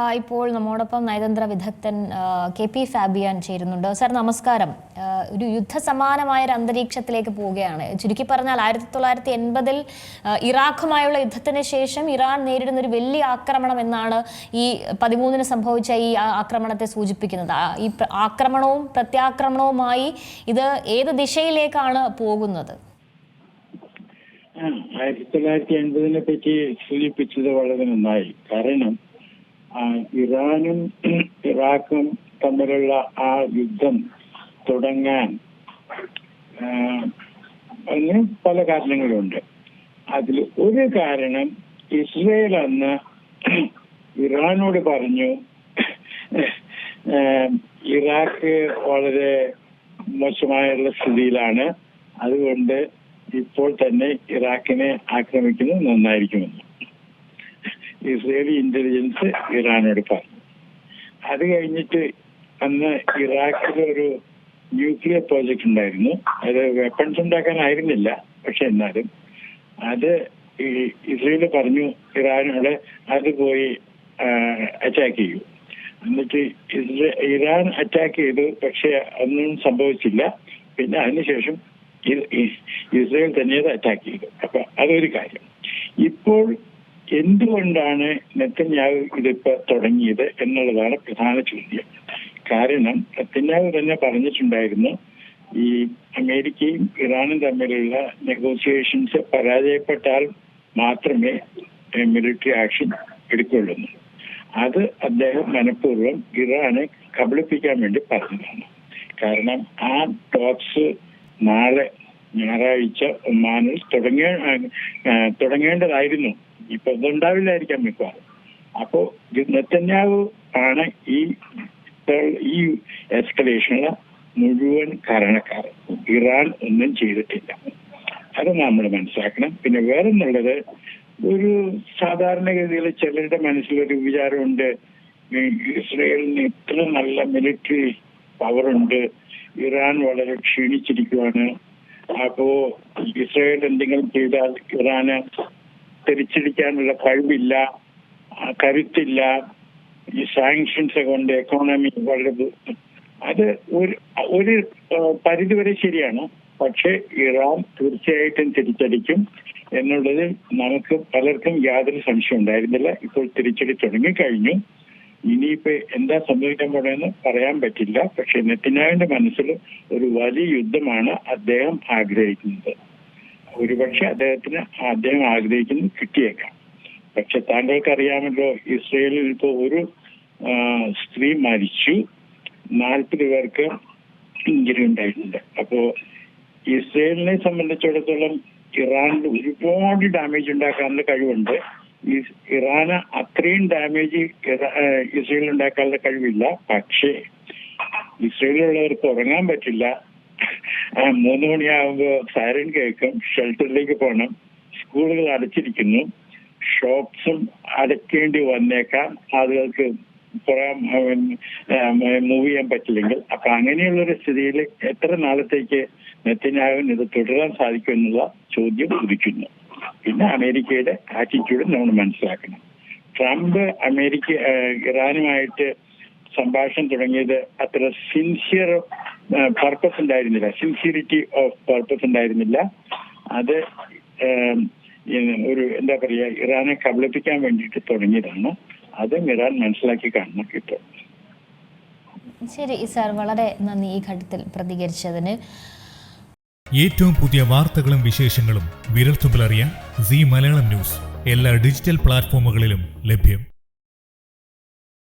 ഇപ്പോൾ നമ്മോടൊപ്പം നയതന്ത്ര വിദഗ്ധൻ കെ പി ഫാബിയാൻ ചേരുന്നുണ്ട്. സാർ നമസ്കാരം. ഒരു യുദ്ധസമാനമായ ഒരു അന്തരീക്ഷത്തിലേക്ക് പോവുകയാണ്. ചുരുക്കി പറഞ്ഞാൽ ആയിരത്തി തൊള്ളായിരത്തി എൺപതിൽ ഇറാഖുമായുള്ള യുദ്ധത്തിന് ശേഷം ഇറാൻ നേരിടുന്ന ഒരു വലിയ ആക്രമണം എന്നാണ് ഈ പതിമൂന്നിന് സംഭവിച്ച ഈ ആക്രമണത്തെ സൂചിപ്പിക്കുന്നത്. ഈ ആക്രമണവും പ്രത്യാക്രമണവുമായി ഇത് ഏത് ദിശയിലേക്കാണ് പോകുന്നത്? ആയിരത്തി തൊള്ളായിരത്തി എൺപതിനെ പറ്റി സൂചിപ്പിച്ചത് വളരെ നന്നായി. കാരണം ഇറാനും ഇറാഖും തമ്മിലുള്ള ആ യുദ്ധം തുടങ്ങാൻ അങ്ങനെ പല കാരണങ്ങളുണ്ട്. അതിൽ ഒരു കാരണം ഇസ്രയേൽ അന്ന് ഇറാനോട് പറഞ്ഞു ഇറാഖ് വളരെ മോശമായുള്ള സ്ഥിതിയിലാണ്. അതുകൊണ്ട് ഇപ്പോൾ തന്നെ ഇറാഖിനെ ആക്രമിക്കുന്നത് നന്നായിരിക്കുമെന്ന്. ഇസ്രേലി ഇന്റലിജൻസ് ഇറാനോട് പറഞ്ഞു. അത് കഴിഞ്ഞിട്ട് അന്ന് ഇറാഖിൽ ഒരു ന്യൂക്ലിയർ പ്രോജക്റ്റ് ഉണ്ടായിരുന്നു. അത് വെപ്പൺസ് ഉണ്ടാക്കാനായിരുന്നില്ല പക്ഷെ എന്നാലും അത് ഈ ഇസ്രയേൽ പറഞ്ഞു ഇറാനോട് അത് പോയി അറ്റാക്ക് ചെയ്യൂ. എന്നിട്ട് ഇറാൻ അറ്റാക്ക് ചെയ്തു പക്ഷെ ഒന്നും സംഭവിച്ചില്ല. പിന്നെ അതിനുശേഷം ഇസ്രയേൽ തന്നെ അത് അറ്റാക്ക് ചെയ്തു. അപ്പൊ അതൊരു കാര്യം. ഇപ്പോൾ എന്തുകൊണ്ടാണ് നെത്തന്യാവ് ഇതിപ്പോ തുടങ്ങിയത് എന്നുള്ളതാണ് പ്രധാന ചോദ്യം. കാരണം നെത്തന്യാവ് തന്നെ പറഞ്ഞിട്ടുണ്ടായിരുന്നു ഈ അമേരിക്കയും ഇറാനും തമ്മിലുള്ള നെഗോസിയേഷൻസ് പരാജയപ്പെട്ടാൽ മാത്രമേ മിലിറ്ററി ആക്ഷൻ എടുക്കുള്ളൂ അത് അദ്ദേഹം മനഃപൂർവം ഇറാനെ കബളിപ്പിക്കാൻ വേണ്ടി പറഞ്ഞതാണ്. കാരണം ആ ടോക്സ് നാളെ ഞായറാഴ്ച ഒമാനിൽ തുടങ്ങേ തുടങ്ങേണ്ടതായിരുന്നു. ഇപ്പൊ ഇതുണ്ടാവില്ലായിരിക്കാം മിക്കവാറും. അപ്പോ നെത്തന്യാവ് ആണ് ഈ ഈ എസ്കലേഷന് മുഴുവൻ കാരണക്കാരൻ. ഇറാൻ ഒന്നും ചെയ്തിട്ടില്ല. അത് നമ്മൾ മനസ്സിലാക്കണം. പിന്നെ വേറെ എന്നുള്ളത് ഒരു സാധാരണഗതിയിൽ ചിലരുടെ മനസ്സിലൊരു വിചാരമുണ്ട് ഇസ്രയേലിന് ഇത്ര നല്ല മിലിറ്ററി പവറുണ്ട് ഇറാൻ വളരെ ക്ഷീണിച്ചിരിക്കുവാണ്. അപ്പോ ഇസ്രയേൽ എന്തെങ്കിലും ചെയ്താൽ ഇറാന് തിരിച്ചടിക്കാനുള്ള കഴിവില്ല കരുത്തില്ല ഈ സാങ്ഷൻസ് കൊണ്ട് എക്കോണമി വളരെ അത് ഒരു ഒരു പരിധിവരെ ശരിയാണ്. പക്ഷെ ഇറാൻ തീർച്ചയായിട്ടും തിരിച്ചടിക്കും എന്നുള്ളതിൽ നമുക്ക് പലർക്കും യാതൊരു സംശയം ഉണ്ടായിരുന്നില്ല. ഇപ്പോൾ തിരിച്ചടി തുടങ്ങിക്കഴിഞ്ഞു ഇനിയിപ്പോ എന്താ സംഭവിക്കാൻ പോണെന്ന് പറയാൻ പറ്റില്ല. പക്ഷെ നെത്തിനാവിന്റെ മനസ്സിൽ ഒരു വലിയ യുദ്ധമാണ് അദ്ദേഹം ആഗ്രഹിക്കുന്നത്. ഒരുപക്ഷെ അദ്ദേഹത്തിന് അദ്ദേഹം ആഗ്രഹിക്കുന്നു കിട്ടിയേക്കാം. പക്ഷെ താങ്കൾക്ക് അറിയാമല്ലോ ഇസ്രയേലിൽ ഇപ്പോൾ ഒരു സ്ത്രീ മരിച്ചു. നാൽപ്പത് പേർക്ക് ഇഞ്ചുറി ഉണ്ടായിട്ടുണ്ട്. അപ്പോ ഇസ്രയേലിനെ സംബന്ധിച്ചിടത്തോളം ഇറാനിൽ ഒരുപാട് ഡാമേജ് ഉണ്ടാക്കാനുള്ള കഴിവുണ്ട്. ഈ ഇറാന് അത്രയും ഡാമേജ് ഇസ്രയേലിൽ ഉണ്ടാക്കാനുള്ള കഴിവില്ല. പക്ഷേ ഇസ്രയേലിലുള്ളവർക്ക് ഉറങ്ങാൻ പറ്റില്ല. മൂന്ന് മണിയാകുമ്പോ സൈറൻ കേൾക്കും. ഷെൽട്ടറിലേക്ക് പോകണം സ്കൂളുകൾ അടച്ചിരിക്കുന്നു. ഷോപ്സും അടയ്ക്കേണ്ടി വന്നേക്കാം. ആളുകൾക്ക് മൂവ് ചെയ്യാൻ പറ്റില്ലെങ്കിൽ. അപ്പൊ അങ്ങനെയുള്ള ഒരു സ്ഥിതിയിൽ എത്ര നാളത്തേക്ക് നെത്തിനാവിന് ഇത് തുടരാൻ സാധിക്കും എന്നുള്ള ചോദ്യം ഉദിക്കുന്നു. പിന്നെ അമേരിക്കയുടെ ആറ്റിറ്റ്യൂഡ് നമ്മൾ മനസ്സിലാക്കണം. ട്രംപ് അമേരിക്ക ഇറാനുമായിട്ട് സംഭാഷണം തുടങ്ങിയത് അത്ര സിൻസിയർ പർപ്പസ് ഉണ്ടായിരുന്നില്ല. സിൻസിയറിറ്റി ഓഫ് പർപ്പസ് ഉണ്ടായിരുന്നില്ല. അത് ഒരു എന്താ പറയുക ഇറാനെ കബളിപ്പിക്കാൻ വേണ്ടിയിട്ട് തുടങ്ങിയതാണ്. അതും ഇറാൻ മനസ്സിലാക്കി കാണണം കിട്ടും ശരി സാർ. വളരെ നന്ദി ഈ ഘട്ടത്തിൽ പ്രതികരിച്ചതിന്. ഏറ്റവും പുതിയ വാർത്തകളും വിശേഷങ്ങളും വിരൽത്തുമ്പിലറിയാൻ സി മലയാളം ന്യൂസ്. എല്ലാ ഡിജിറ്റൽ പ്ലാറ്റ്ഫോമുകളിലും ലഭ്യം.